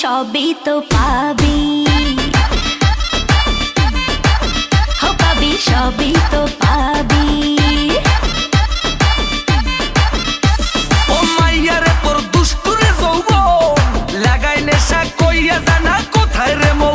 সবই তো পাবি। পাবি, সবই তো পাবি। ও মাইয়ারে তোর দুষ্টুরে যৌব লাগাই নেশা কইয়া জানা, কোথায় রে মো